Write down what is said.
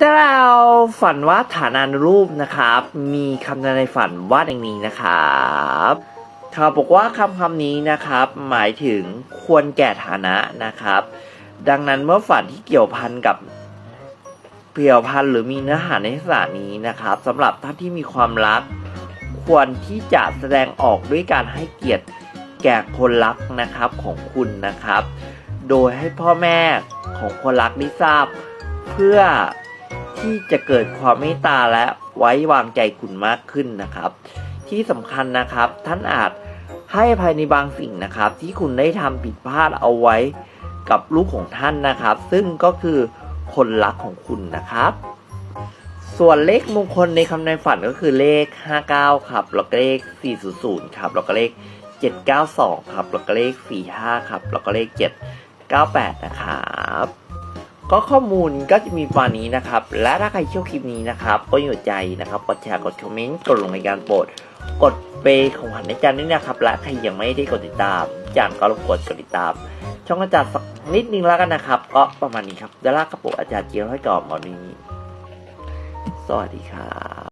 ถ้าเราฝันว่าฐานานุรูปนะครับ มีคำในฝันว่าอย่างนี้นะครับเขาบอกว่าคำคำนี้นะครับ หมายถึงควรแก่ฐานะนะครับ ดังนั้นเมื่อฝันที่เกี่ยวพันกับเกี่ยวพันหรือมีเนื้อหาในลักษณะนี้นะครับสำหรับท่านที่มีความรัก ควรที่จะแสดงออกด้วยการให้เกียรติแก่คนรักนะครับของคุณนะครับ โดยให้พ่อแม่ของคนรักได้ทราบ เพื่อ ที่จะเกิดความเมตตาและไว้วางใจคุณมากขึ้นนะครับ ที่สำคัญนะครับ ท่านอาจให้ภัยในบางสิ่งนะครับ ที่คุณได้ทำผิดพลาดเอาไว้กับลูกของท่านนะครับ ซึ่งก็คือคนรักของคุณนะครับ ส่วนเลขมงคลในคำในฝันก็คือเลข 59 ครับ แล้วก็เลข 400 ครับ แล้วก็เลข 792 ครับ แล้วก็เลข 45 ครับ แล้วก็เลข 798 นะครับ ก็ข้อมูลก็จะมีประมาณนี้นะครับ และถ้าใครชอบคลิปนี้นะครับก็อย่าใจนะครับกดแชร์กดคอมเมนต์กดลงในการโปรดกดเปย์ของหันในจานนี้นะครับ และใครยังไม่ได้กดติดตามจานก็รบกวนกดติดตาม ช่องอาจารย์สักนิดนึงแล้วกันนะครับ ก็ประมาณนี้ครับดารากระโปรดอาจารย์เจียวให้ก่อนวันนี้ สวัสดีครับ